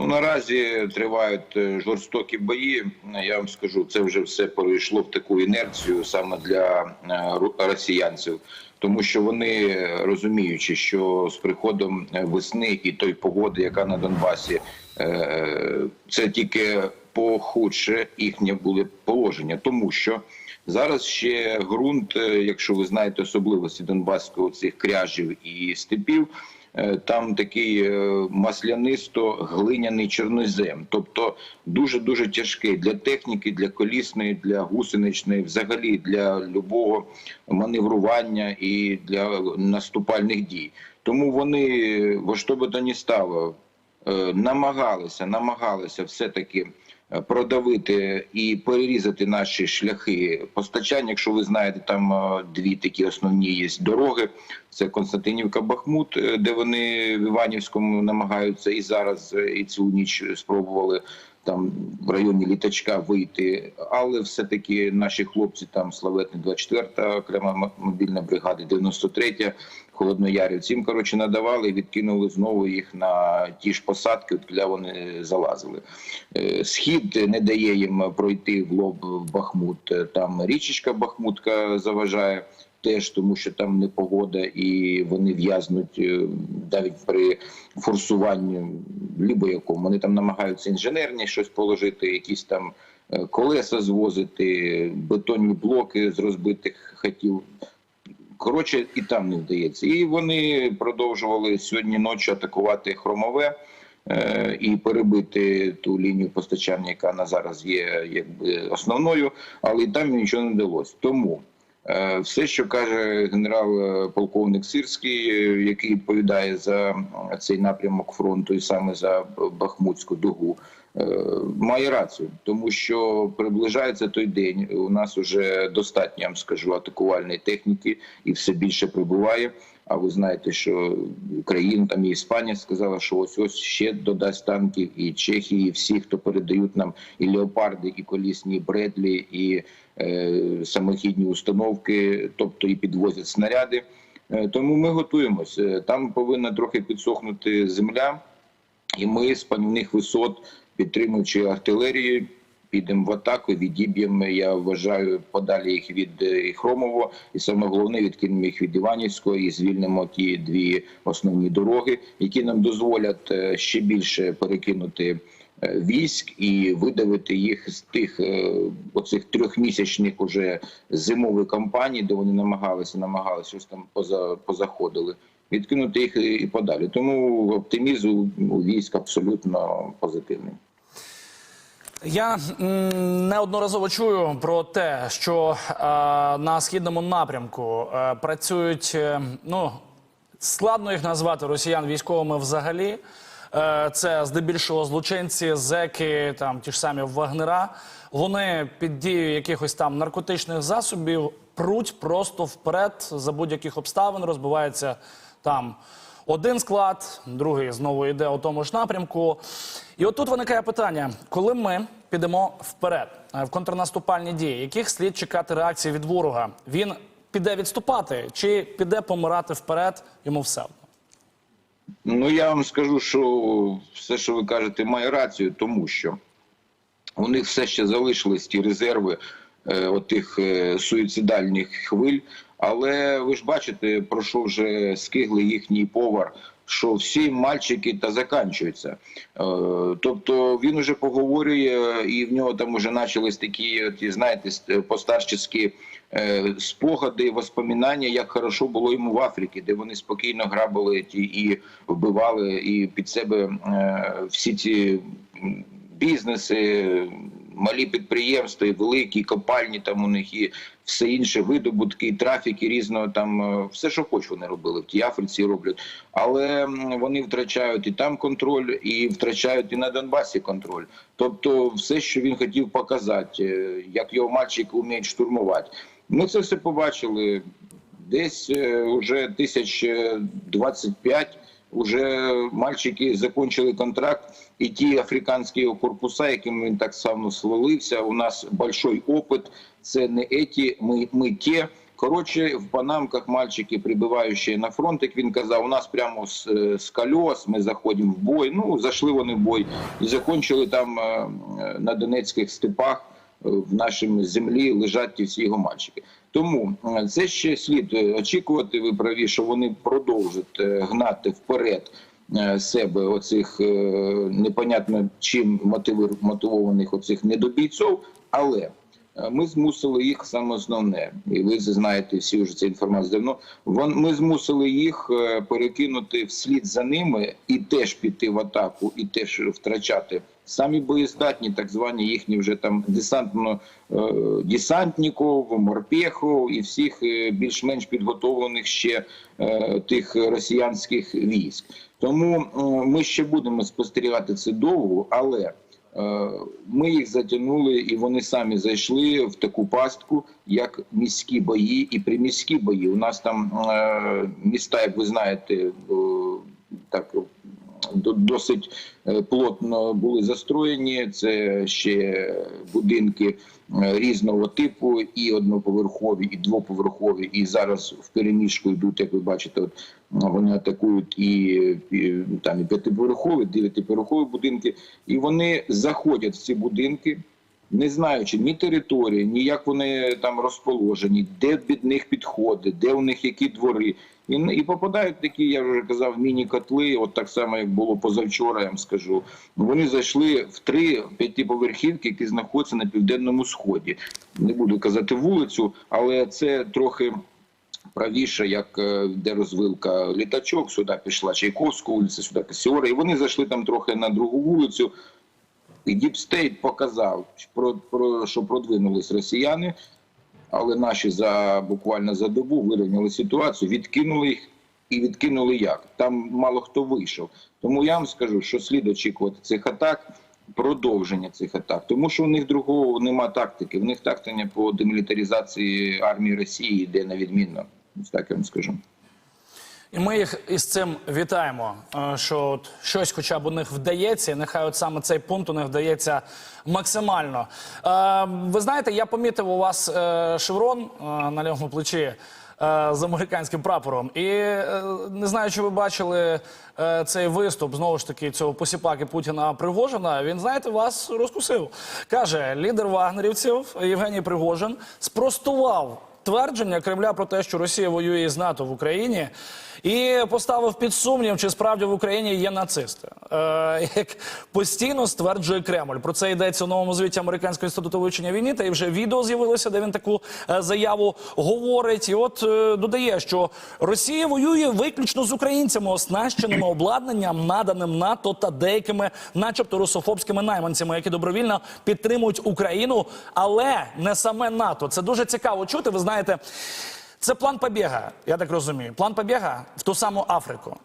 Ну наразі тривають е, жорстокі бої. Я вам скажу, це вже все перейшло в таку інерцію саме для е, росіянців, тому що вони е, розуміючи, що з приходом весни і той погоди, яка на Донбасі, це тільки похудше їхнє були положення, тому що зараз ще ґрунт, якщо ви знаєте особливості Донбаського цих кряжів і степів. Е, Там такий е, маслянисто-глиняний чорнозем, тобто дуже дуже тяжкий для техніки, для колісної, для гусеничної, взагалі для любого маневрування і для наступальних дій. Тому вони во що би то ні стало намагалися, намагалися все-таки е, продавити і перерізати наші шляхи постачання. Якщо ви знаєте, там е, дві такі основні є дороги. Це Константинівка Бахмут, е, де вони в Іванівському намагаються і зараз е, і цю ніч спробували там в районі літачка вийти. Але все-таки наші хлопці там славетні 24-та окрема мобільна бригада, 93-я Холодноярівці. Їм коротше надавали і відкинули знову їх на ті ж посадки, куди вони залазили. Е, Схід не дає їм пройти в лоб в Бахмут. Е, Там річечка Бахмутка заважає. Теж тому, що там непогода, і вони в'язнуть е, навіть при форсуванні лібо якому. Вони там намагаються інженерні щось положити, якісь там е, колеса звозити, бетонні блоки з розбитих хатів. Коротше, і там не вдається. І вони продовжували сьогодні ночі атакувати хромове е, і перебити ту лінію постачання, яка на зараз є якби основною, але і там нічого не вдалося. Тому все, що каже генерал-полковник Сирський, е, який відповідає за е, цей напрямок фронту і саме за Бахмутську дугу, е, має рацію, тому що приближається той день. У нас вже достатньо, я вам скажу, атакувальної техніки і все більше прибуває. А ви знаєте, що Україна там і Іспанія сказала, що ось ось ще додасть танків, і Чехії, і всі, хто передають нам і леопарди, і колісні і бредлі, і е, самохідні установки, тобто і підвозять снаряди. Е, Тому ми готуємося. Там повинна трохи підсохнути земля, і ми з панівних висот, підтримуючи артилерію, підемо в атаку, відіб'ємо. Я вважаю подалі їх від е, Хромово, і саме головне відкинемо їх від Іванівського і звільнимо ті дві основні дороги, які нам дозволять е, ще більше перекинути е, військ і видавити їх з тих оцих трьохмісячних уже зимових кампаній, де вони намагалися, намагалися щось там поза позаходили. Відкинути їх і подалі. Тому оптимізм у військ абсолютно позитивний. Я неодноразово чую про те, що е, на східному напрямку е, працюють. е, ну складно їх назвати росіян військовими взагалі. Е, це здебільшого злочинці, зеки, там ті ж самі вагнера. Вони під дією якихось там наркотичних засобів пруть просто вперед за будь-яких обставин, розбивається там один склад, другий знову йде у тому ж напрямку. І от тут виникає питання: коли ми підемо вперед е, в контрнаступальні дії, яких слід чекати реакції від ворога? Він піде відступати чи піде помирати вперед? Йому все. Ну я вам скажу, що все, що ви кажете, має рацію, тому що у них все ще залишились ті резерви е, отих е, суїцидальних хвиль. Але ви ж бачите, про що вже скигли їхній повар. Що всі мальчики та заканчуються. Е, тобто він уже поговорює, і в нього там вже почались такі, знаєте, ст- постарчеські е, спогади, воспоминання, як хорошо було йому в Африці, де вони спокійно грабили ті і вбивали, і під себе е, всі ці бізнеси, малі підприємства, і великі копальні там у них і все інше, видобутки, і трафіки різного там, е, все, що хоч вони робили в тій Африці роблять. Але вони втрачають і там контроль, і втрачають і на Донбасі контроль. Тобто, все, що він хотів показати, е, як його мальчики вміють штурмувати. Ми це все побачили. Десь е, уже тисяч е, 25 уже мальчики закончили контракт, і ті африканські корпуса, якими він так само свалився. У нас большой опит. Це не еті, ми, ми ті. Коротше, в панамках мальчики, прибуваючи на фронт, як він казав, у нас прямо з, е, з кольос, ми заходимо в бой. Ну, зайшли вони в бой і закінчили там е, е, на Донецьких степах в нашій землі лежать ті всі його мальчики. Тому це ще слід очікувати. Ви праві, що вони продовжать гнати вперед себе оцих е, непонятно чим мотивованих оцих недобійців, але е, ми змусили їх саме основне, і ви знаєте всі вже цю інформацію давно. Ми змусили їх е, перекинути вслід за ними і теж піти в атаку, і теж втрачати самі боєздатні, так звані їхні вже там десантно е, десантників, морпехів і всіх е, більш-менш підготовлених ще е, тих росіянських військ. Тому е, ми ще будемо спостерігати це довго, але Е, Ми їх затягнули, і вони самі зайшли в таку пастку, як міські бої і приміські бої. У нас там е, міста, як ви знаєте, так досить е, плотно були застроєні. Це ще будинки е, різного типу, і одноповерхові, і двоповерхові. І зараз в переміжку йдуть, як ви бачите, от вони атакують і, і там і п'ятиповерхові, дев'ятиповерхові будинки, і вони заходять в ці будинки. Не знаючи ні території, ні як вони там розположені, де від них підходи, де у них які двори, і, і попадають такі, я вже казав, міні-котли, от так само як було позавчора, я вам скажу. Вони зайшли в три п'ятиповерхівки, які знаходяться на південному сході. Не буду казати вулицю, але це трохи правіше, як е, де розвилка літачок, сюди пішла Чайковська вулиця, сюди Касіора, і вони зайшли там трохи на другу вулицю. І Діпстейт показав, що продвинулись росіяни, але наші за буквально за добу вирівняли ситуацію, відкинули їх і відкинули як. Там мало хто вийшов. Тому я вам скажу, що слід очікувати цих атак, продовження цих атак, тому що у них другого нема тактики. В них тактика по демілітаризації армії Росії йде на відмінно. Ось так я вам скажу. І ми їх із цим вітаємо. е, Що от щось, хоча б у них вдається, і нехай от саме цей пункт у них вдається максимально. Е, ви знаєте, я помітив у вас е, шеврон е, на лівому плечі. е, З американським прапором, і е, не знаю, чи ви бачили цей виступ знову ж таки цього посіпаки Путіна Пригожина. Він знаєте, вас розкусив. каже лідер вагнерівців Євгеній Пригожин спростував твердження Кремля про те, що Росія воює з НАТО в Україні, і поставив під сумнів, чи справді в Україні є нацисти, е, як постійно стверджує Кремль. Про це йдеться у новому звіті Американського інституту вивчення війни. Та й вже відео з'явилося, де він таку е, заяву говорить. І от е, додає, що Росія воює виключно з українцями, оснащеними обладнанням, наданим НАТО та деякими, начебто, русофобськими найманцями, які добровільно підтримують Україну, але не саме НАТО. Це дуже цікаво чути. Ви знаєте, це план побіга, я так розумію. План побіга в ту саму Африку.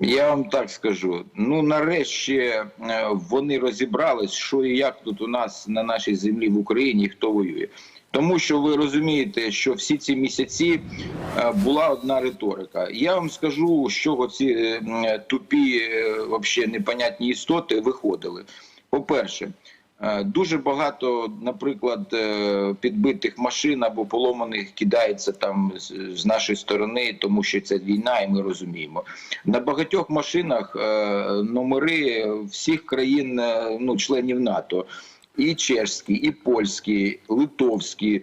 Я вам так скажу. Ну нарешті е, вони розібрались, що і як тут у нас на нашій землі в Україні хто воює. Тому що ви розумієте, що всі ці місяці е, була одна риторика. Я вам скажу, з чого ці е, тупі, вообще непонятні істоти виходили. По-перше, Е, Дуже багато, наприклад, е, підбитих машин або поломаних кидається там з- нашої сторони, тому що це війна, і ми розуміємо. На багатьох машинах е, номери всіх країн, е, ну членів НАТО. І чешські, і польські, литовські, е,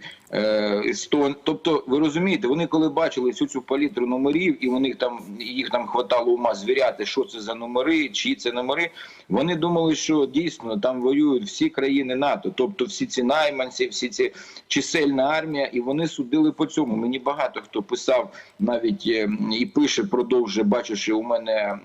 естон. Тобто, ви розумієте, вони коли бачили всю цю палітру номерів, і вони там їх там хватало ума звіряти, що це за номери, чиї це номери. Вони думали, що дійсно там воюють всі країни НАТО, тобто всі ці найманці, всі ці чисельна армія, і вони судили по цьому. Мені багато хто писав навіть е, і пише, продовжує, бачивши у мене е,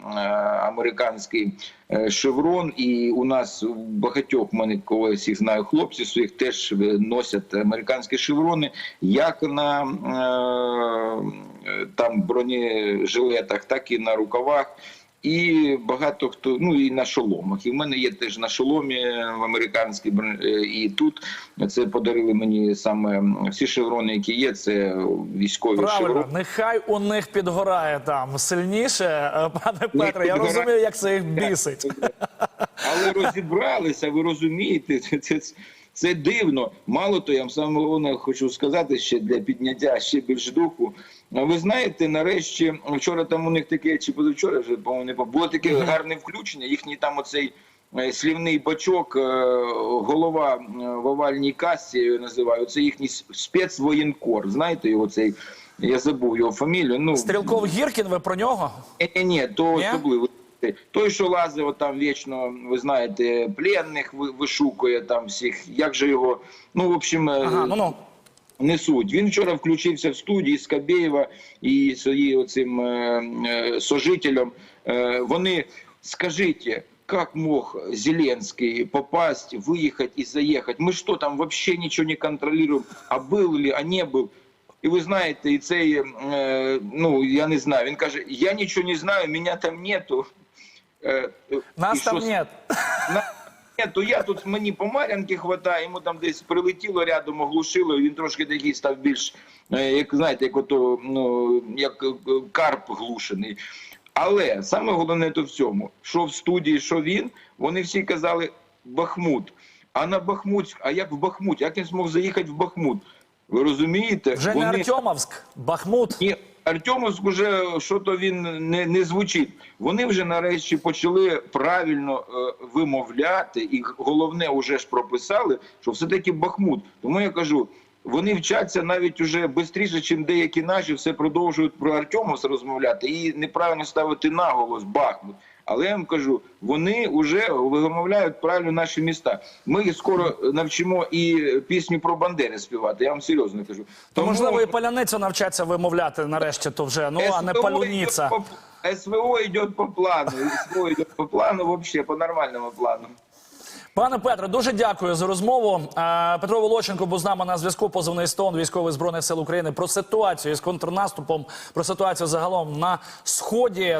американський е, шеврон, і у нас багатьох мене кого я всіх знаю хлопців своїх теж е, носять американські шеврони, як на е, там бронежилетах, так і на рукавах. І багато хто, ну і на шоломах. І в мене є теж на шоломі в американській броне- е, і тут це подарили мені саме всі шеврони, які є. Це військові Правильно, шеврони. нехай у них підгорає там сильніше, е, пане Петре. Я розумію, як це їх бісить. Але розібралися, ви розумієте, це, це, дивно. Мало то я вам саме головне хочу сказати ще для підняття ще більш духу. Ви знаєте, нарешті вчора там у них таке, чи позавчора вже по-моєму не було таке гарне включення. Їхній там оцей е, слівний бачок, е, голова е, в овальній касті я його називаю. Це їхній спецвоєнкор. Знаєте його цей? Я забув його фамілію. Ну Стрілков Гіркін, ви про нього? ні, ні, то особливо Той, що лазив там вічно, ви знаєте, пленних ви- вишукує там всіх. Як же його, ну в общем, е, Ага, ну ну. несуть. Він вчора включився в студії з Кабєєва і своїм оцим е, е, сожителем. Е, вони скажіть, как мог Зеленский попасть, выехать и заехать? Мы что там вообще ничего не контролируем? А был ли, а не был? І ви знаєте, і цей, е, ну я не знаю. Він каже: я нічого не знаю, мене там нету. Е, Нас там що нет. Ні, то я тут мені по Мар'янки хватає, йому там десь прилетіло рядом, оглушило, і він трошки такий став більш, е, як знаєте, як ото, ну, як е, карп глушений. Але саме головне то в цьому, що в студії, що він, вони всі казали Бахмут. А на Бахмут, а як в Бахмут? Як він змог заїхати в Бахмут? Ви розумієте? Вже не Артемовськ, Бахмут. Ні, Артемовськ уже що то він не, не звучить. Вони вже нарешті почали правильно е, вимовляти, і головне вже ж прописали, що все-таки Бахмут. Тому я кажу. Вони вчаться навіть уже швидше, ніж деякі наші, все продовжують про Артемовськ розмовляти і неправильно ставити наголос Бахмут. Але я вам кажу, вони вже вимовляють правильно наші міста. Ми скоро навчимо і пісню про Бандери співати. Я вам серйозно кажу. То можливо і паляницю навчаться вимовляти нарешті, то вже ну а не палюніця. СВО идет по плану. СВО идет по плану, вообще по нормальному плану. Пане Петре, дуже дякую за розмову. Петро Волоченко був з нами на зв'язку. Позивний стон військових збройних сил України про ситуацію із контрнаступом, про ситуацію загалом на сході.